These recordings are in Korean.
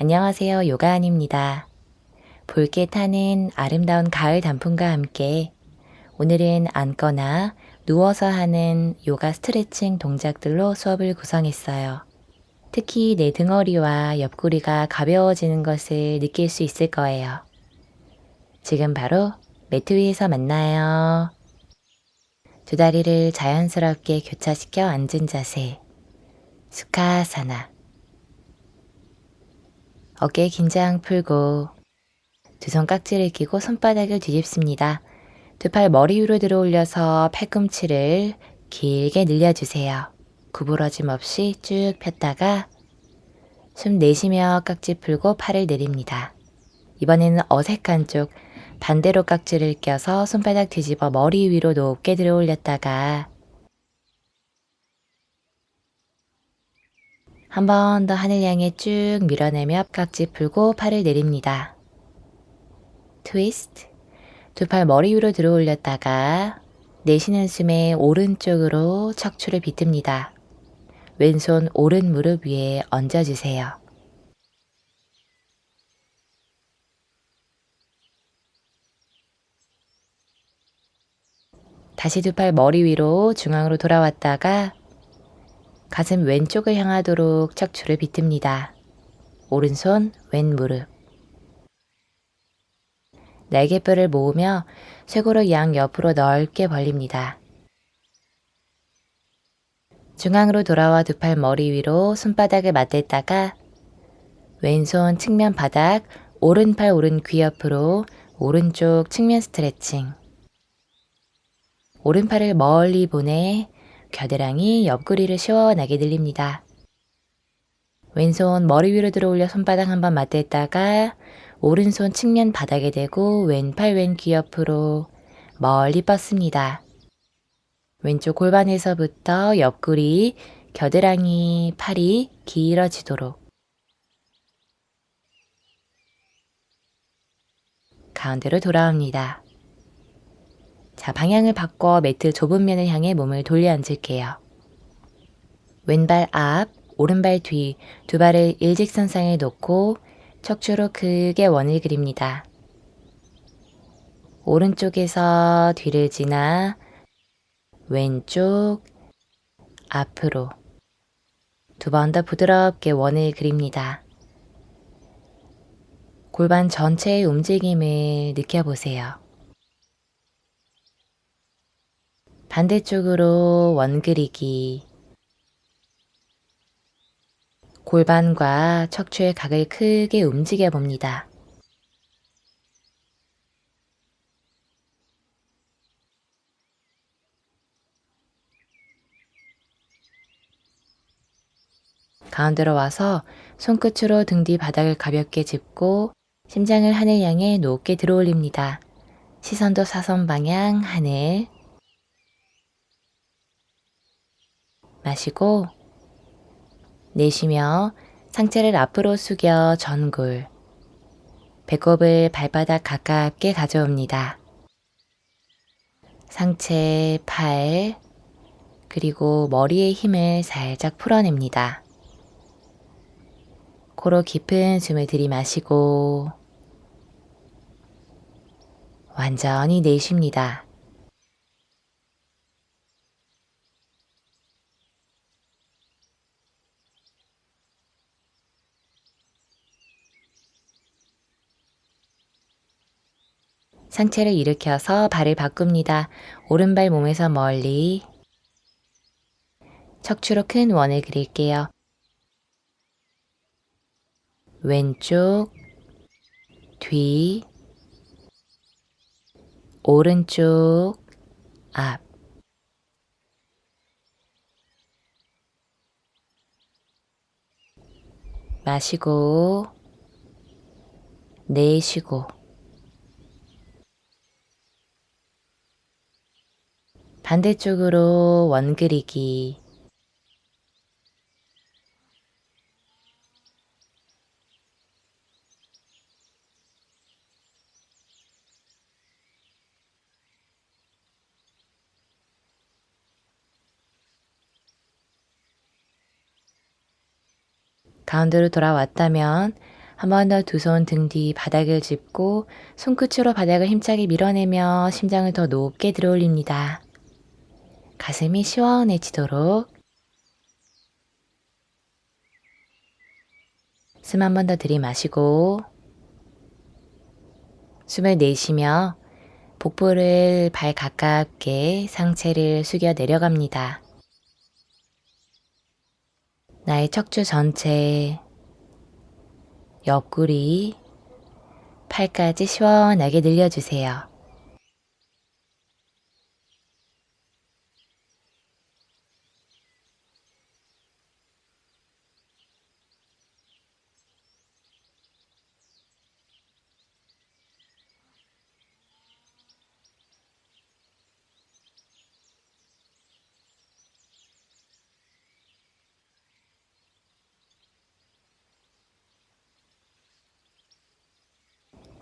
안녕하세요. 요가안입니다. 붉게 타는 아름다운 가을 단풍과 함께 오늘은 앉거나 누워서 하는 요가 스트레칭 동작들로 수업을 구성했어요. 특히 내 등허리와 옆구리가 가벼워지는 것을 느낄 수 있을 거예요. 지금 바로 매트 위에서 만나요. 두 다리를 자연스럽게 교차시켜 앉은 자세. 수카사나. 어깨 긴장 풀고 두 손 깍지를 끼고 손바닥을 뒤집습니다. 두 팔 머리 위로 들어 올려서 팔꿈치를 길게 늘려주세요. 구부러짐 없이 쭉 폈다가 숨 내쉬며 깍지 풀고 팔을 내립니다. 이번에는 어색한 쪽 반대로 깍지를 껴서 손바닥 뒤집어 머리 위로 높게 들어 올렸다가 한 번 더 하늘 향해 쭉 밀어내며 깍지 풀고 팔을 내립니다. 트위스트. 두 팔 머리 위로 들어 올렸다가 내쉬는 숨에 오른쪽으로 척추를 비틉니다. 왼손 오른 무릎 위에 얹어주세요. 다시 두 팔 머리 위로 중앙으로 돌아왔다가 가슴 왼쪽을 향하도록 척추를 비틉니다. 오른손 왼 무릎. 날개뼈를 모으며 쇄골을 양 옆으로 넓게 벌립니다. 중앙으로 돌아와 두 팔 머리 위로 손바닥을 맞댔다가 왼손 측면 바닥, 오른팔 오른 귀 옆으로 오른쪽 측면 스트레칭. 오른팔을 멀리 보내 겨드랑이 옆구리를 시원하게 들립니다. 왼손 머리 위로 들어 올려 손바닥 한번 맞댔다가 오른손 측면 바닥에 대고 왼팔 왼귀 옆으로 멀리 뻗습니다. 왼쪽 골반에서부터 옆구리, 겨드랑이, 팔이 길어지도록 가운데로 돌아옵니다. 자, 방향을 바꿔 매트 좁은 면을 향해 몸을 돌려 앉을게요. 왼발 앞, 오른발 뒤, 두 발을 일직선상에 놓고 척추로 크게 원을 그립니다. 오른쪽에서 뒤를 지나 왼쪽, 앞으로 두 번 더 부드럽게 원을 그립니다. 골반 전체의 움직임을 느껴보세요. 반대쪽으로 원 그리기. 골반과 척추의 각을 크게 움직여 봅니다. 가운데로 와서 손끝으로 등 뒤 바닥을 가볍게 짚고 심장을 하늘 향해 높게 들어 올립니다. 시선도 사선 방향 하늘. 마시고 내쉬며 상체를 앞으로 숙여 전굴. 배꼽을 발바닥 가깝게 가져옵니다. 상체, 팔, 그리고 머리의 힘을 살짝 풀어냅니다. 코로 깊은 숨을 들이마시고 완전히 내쉽니다. 상체를 일으켜서 발을 바꿉니다. 오른발 몸에서 멀리 척추로 큰 원을 그릴게요. 왼쪽, 뒤, 오른쪽, 앞. 마시고, 내쉬고, 반대쪽으로 원 그리기. 가운데로 돌아왔다면 한 번 더 두 손 등 뒤 바닥을 짚고 손끝으로 바닥을 힘차게 밀어내며 심장을 더 높게 들어 올립니다. 가슴이 시원해지도록 숨 한 번 더 들이마시고 숨을 내쉬며 복부를 발 가깝게 상체를 숙여 내려갑니다. 나의 척추 전체, 옆구리, 팔까지 시원하게 늘려주세요.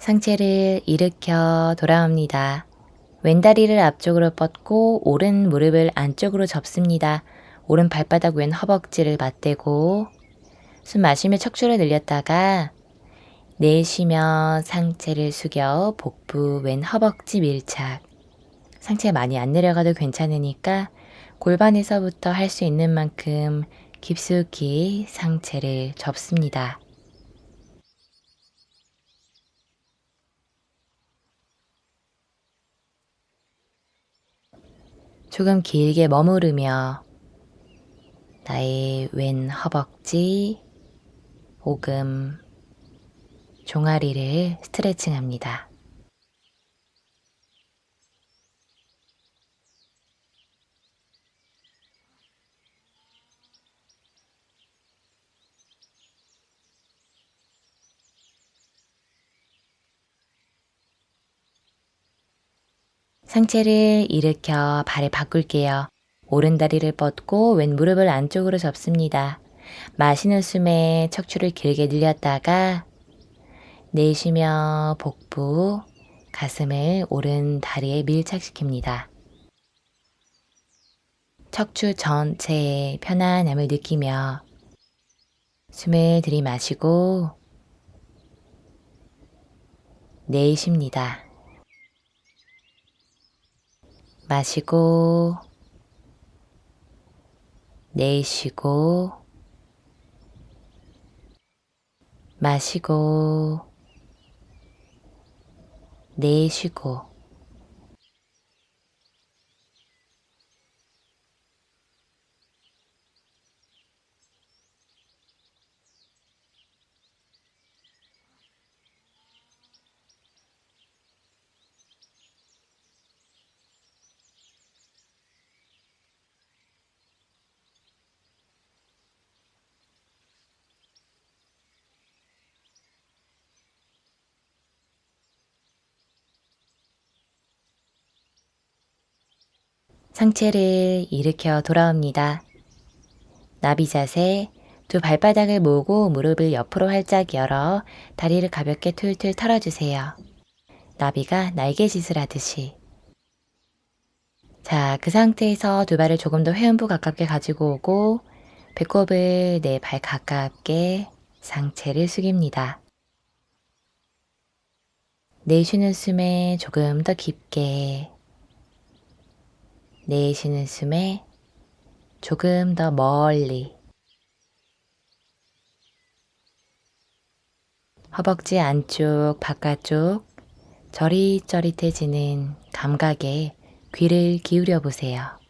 상체를 일으켜 돌아옵니다. 왼다리를 앞쪽으로 뻗고 오른 무릎을 안쪽으로 접습니다. 오른 발바닥 왼 허벅지를 맞대고 숨 마시며 척추를 늘렸다가 내쉬며 상체를 숙여 복부 왼 허벅지 밀착. 상체 많이 안 내려가도 괜찮으니까 골반에서부터 할 수 있는 만큼 깊숙이 상체를 접습니다. 조금 길게 머무르며 나의 왼 허벅지, 오금, 종아리를 스트레칭 합니다. 상체를 일으켜 발을 바꿀게요. 오른 다리를 뻗고 왼 무릎을 안쪽으로 접습니다. 마시는 숨에 척추를 길게 늘렸다가 내쉬며 복부, 가슴을 오른 다리에 밀착시킵니다. 척추 전체에 편안함을 느끼며 숨을 들이마시고 내쉽니다. 마시고 내쉬고 마시고 내쉬고 상체를 일으켜 돌아옵니다. 나비 자세, 두 발바닥을 모으고 무릎을 옆으로 활짝 열어 다리를 가볍게 툴툴 털어주세요. 나비가 날개짓을 하듯이. 자, 그 상태에서 두 발을 조금 더 회음부 가깝게 가지고 오고 배꼽을 내발 가깝게 상체를 숙입니다. 내쉬는 숨에 조금 더 깊게 내 쉬는 숨에 조금 더 멀리 허벅지 안쪽, 바깥쪽 저릿저릿해지는 감각에 귀를 기울여 보세요.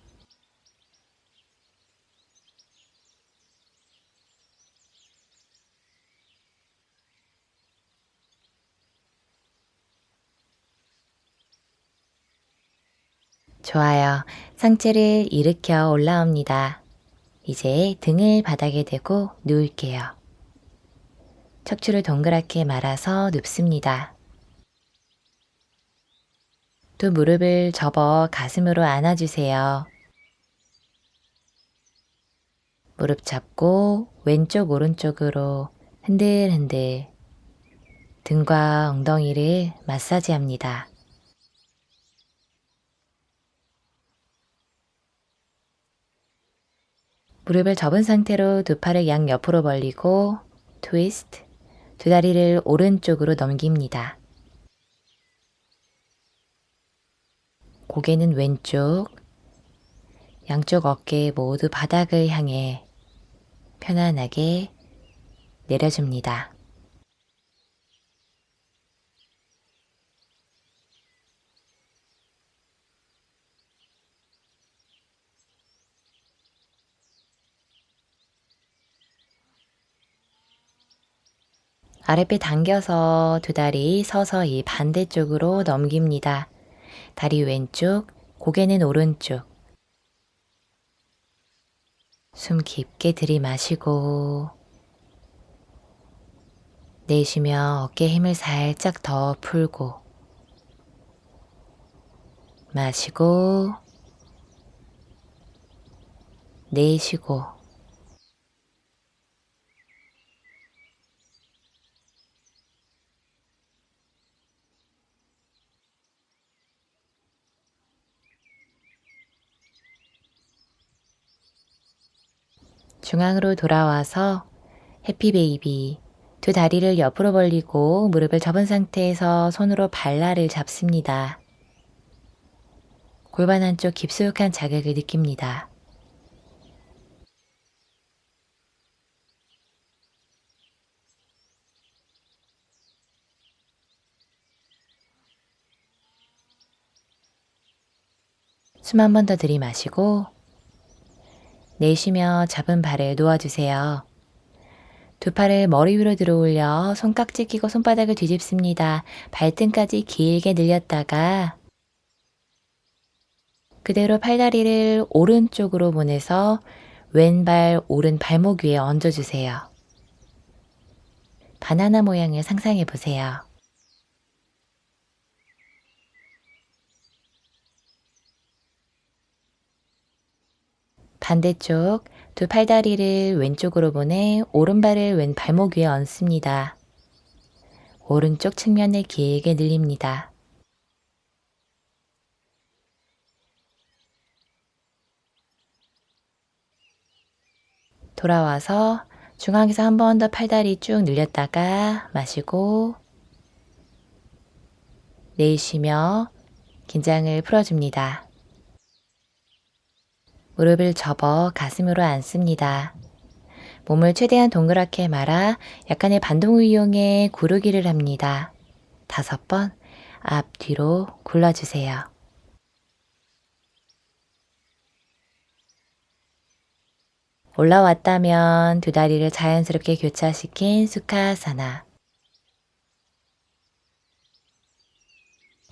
좋아요. 상체를 일으켜 올라옵니다. 이제 등을 바닥에 대고 누울게요. 척추를 동그랗게 말아서 눕습니다. 두 무릎을 접어 가슴으로 안아주세요. 무릎 잡고 왼쪽 오른쪽으로 흔들흔들 등과 엉덩이를 마사지합니다. 무릎을 접은 상태로 두 팔을 양 옆으로 벌리고 트위스트, 두 다리를 오른쪽으로 넘깁니다. 고개는 왼쪽, 양쪽 어깨 모두 바닥을 향해 편안하게 내려줍니다. 아랫배 당겨서 두 다리 서서히 반대쪽으로 넘깁니다. 다리 왼쪽, 고개는 오른쪽. 숨 깊게 들이마시고 내쉬며 어깨 힘을 살짝 더 풀고 마시고 내쉬고 중앙으로 돌아와서 해피베이비 두 다리를 옆으로 벌리고 무릎을 접은 상태에서 손으로 발라를 잡습니다. 골반 한쪽 깊숙한 자극을 느낍니다. 숨 한 번 더 들이마시고 내쉬며 잡은 발을 놓아주세요. 두 팔을 머리 위로 들어 올려 손깍지 끼고 손바닥을 뒤집습니다. 발등까지 길게 늘렸다가 그대로 팔다리를 오른쪽으로 보내서 왼발 오른 발목 위에 얹어주세요. 바나나 모양을 상상해 보세요. 반대쪽 두 팔다리를 왼쪽으로 보내 오른발을 왼 발목 위에 얹습니다. 오른쪽 측면을 길게 늘립니다. 돌아와서 중앙에서 한 번 더 팔다리 쭉 늘렸다가 마시고 내쉬며 긴장을 풀어줍니다. 무릎을 접어 가슴으로 앉습니다. 몸을 최대한 동그랗게 말아 약간의 반동을 이용해 구르기를 합니다. 다섯 번 앞뒤로 굴러주세요. 올라왔다면 두 다리를 자연스럽게 교차시킨 수카사나.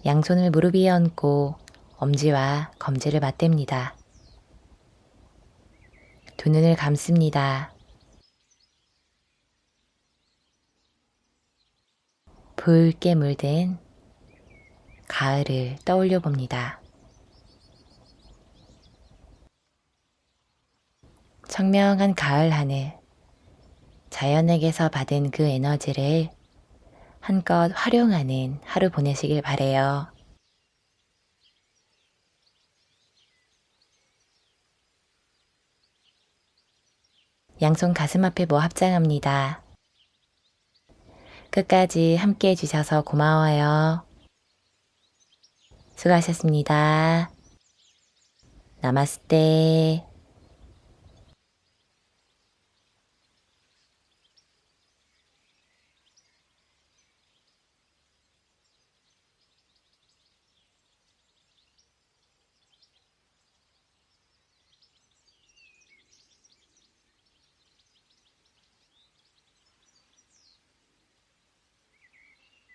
양손을 무릎 위에 얹고 엄지와 검지를 맞댑니다. 두 눈을 감습니다. 붉게 물든 가을을 떠올려 봅니다. 청명한 가을 하늘, 자연에게서 받은 그 에너지를 한껏 활용하는 하루 보내시길 바래요. 양손 가슴 앞에 모 합장합니다. 끝까지 함께 해주셔서 고마워요. 수고하셨습니다. 나마스테.